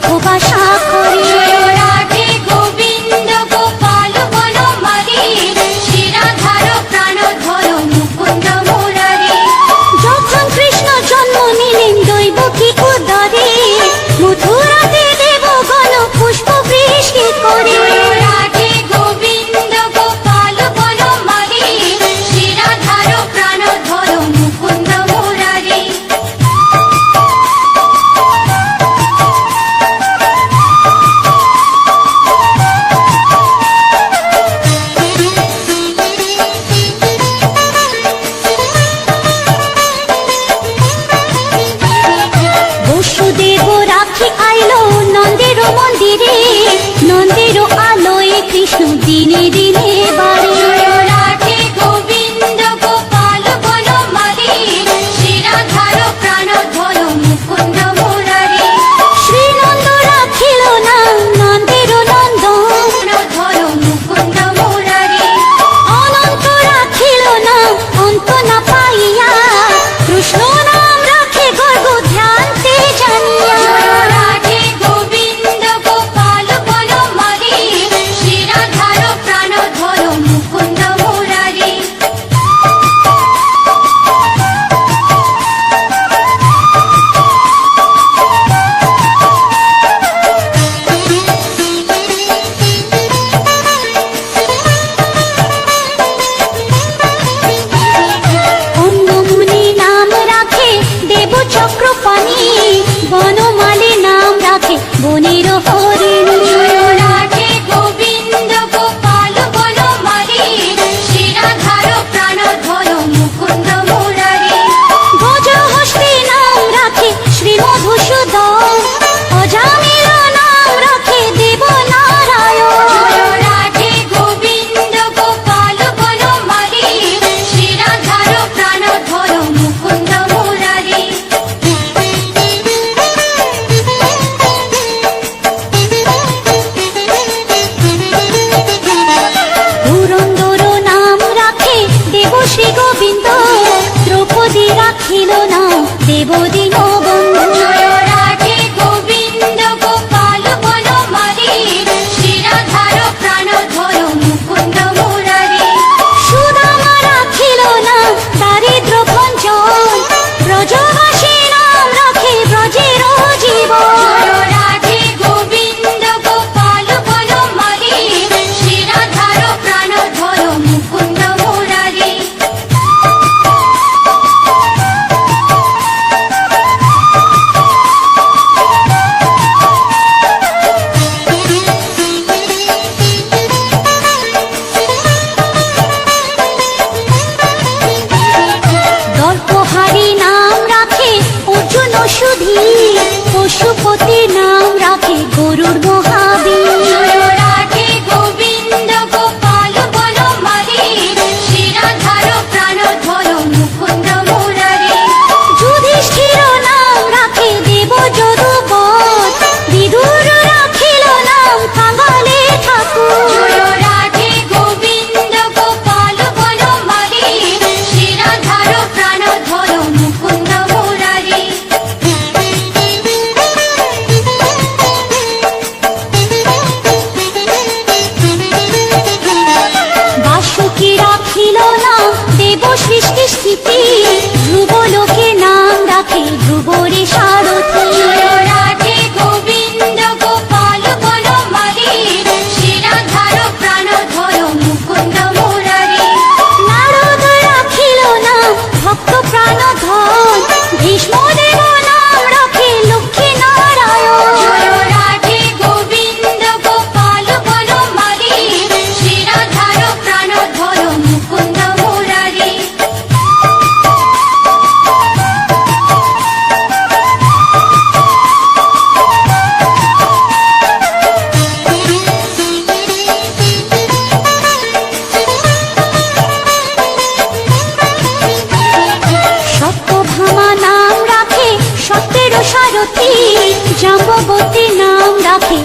不怕啥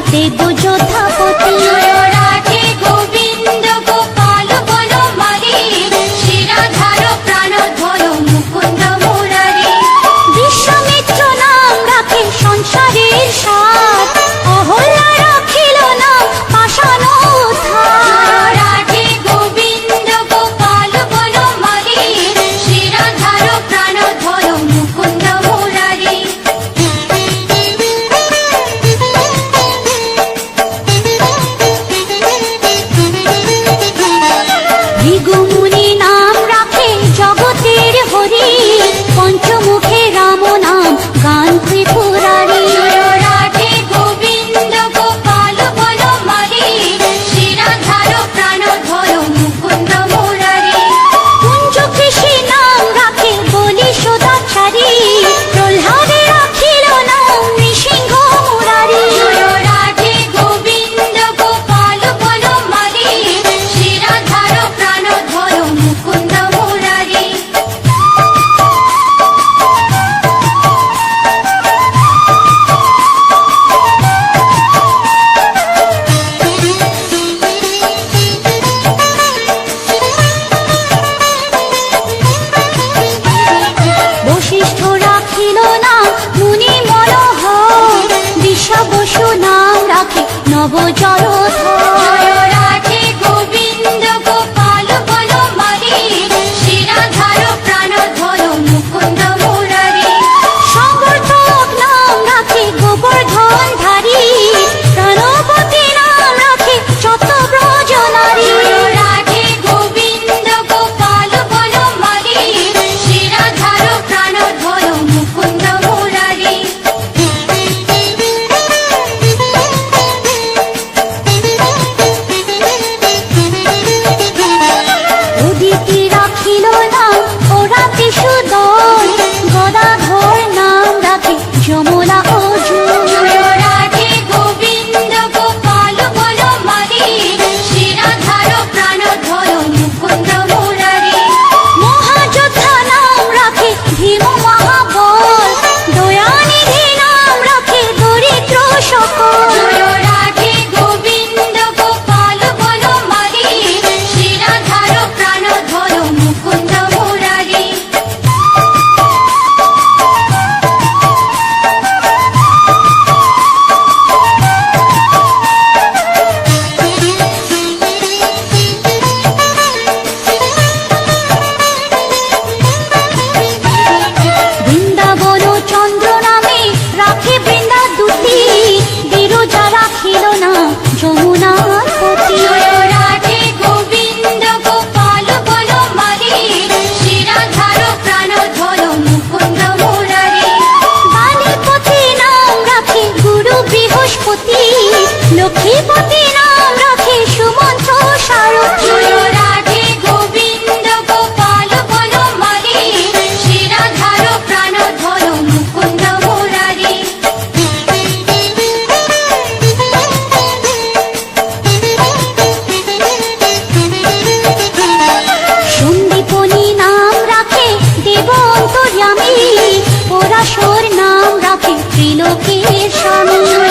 রাখে দেব নাম রাখি ত্রিলোকের স্বামী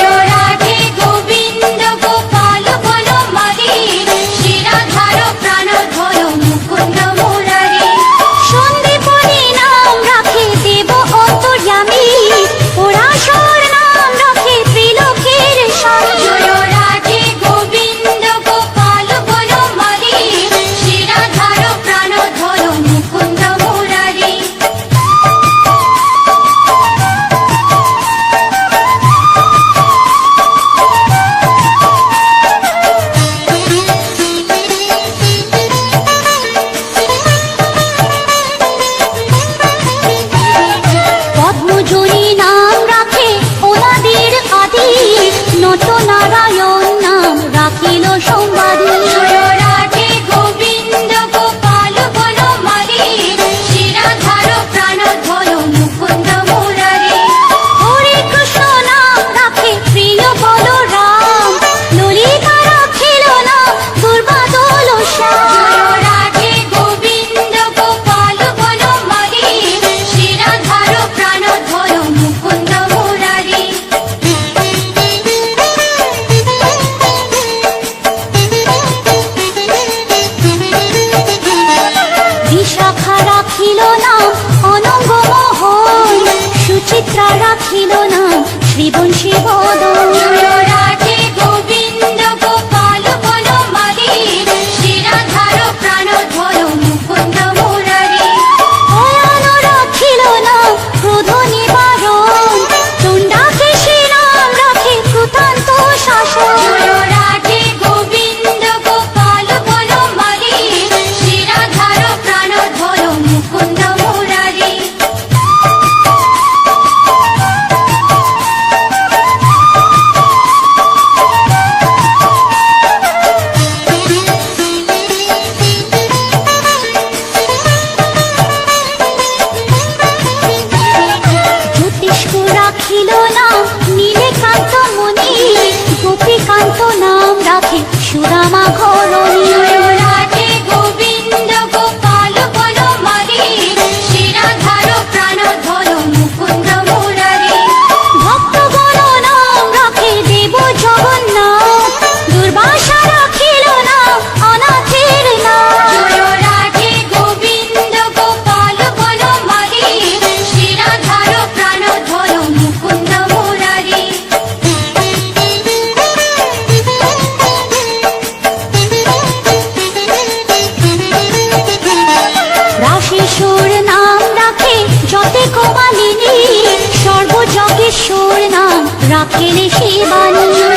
নাম রাখেন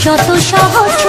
যত সাহস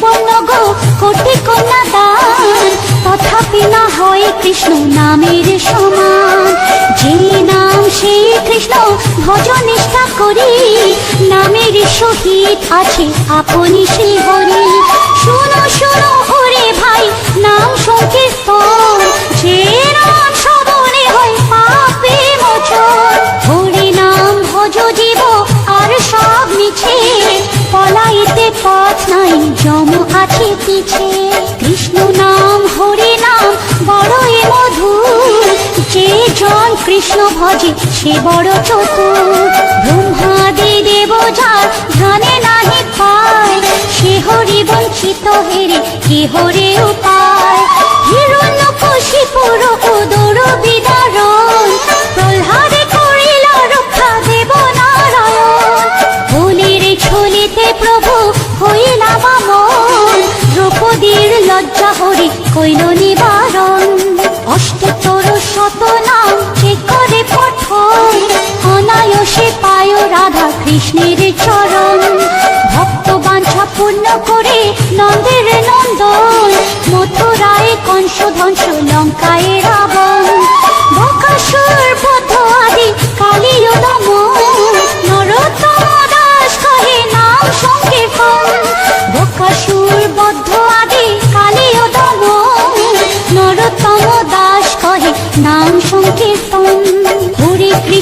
ভুবন তথাপি না হয় কৃষ্ণ নামের সমান। যে নাম সেই কৃষ্ণ ভজ নিষ্ঠা করি। নামের সহিত আছে আপনি সেই হরি। শুনো শুনো, ওরে ভাই, নাম সংকীর্তন। যে হাতে পিছে। কৃষ্ণ নাম, হরি নাম, বড়ই মধু যে জন কৃষ্ণ ভজে, সে বড় চতুর। ব্রহ্মাদি দেব যার, ধ্যানে নাহি পায়। সে হরি বঞ্চিত হেরে, কি হরে উপায়? হিরণ্য কশিপুর উদর বিদারণ লজ্জা হরি কইল নিবারণ। অষ্টতর শতনাম সে করে পঠন? অনায়সে পায় রাধা কৃষ্ণের চরণ। ভক্ত বাঞ্ছা পূর্ণ করে নন্দের নন্দন। মথুরায় কংস ধ্বংস, লঙ্কায় রাবণ।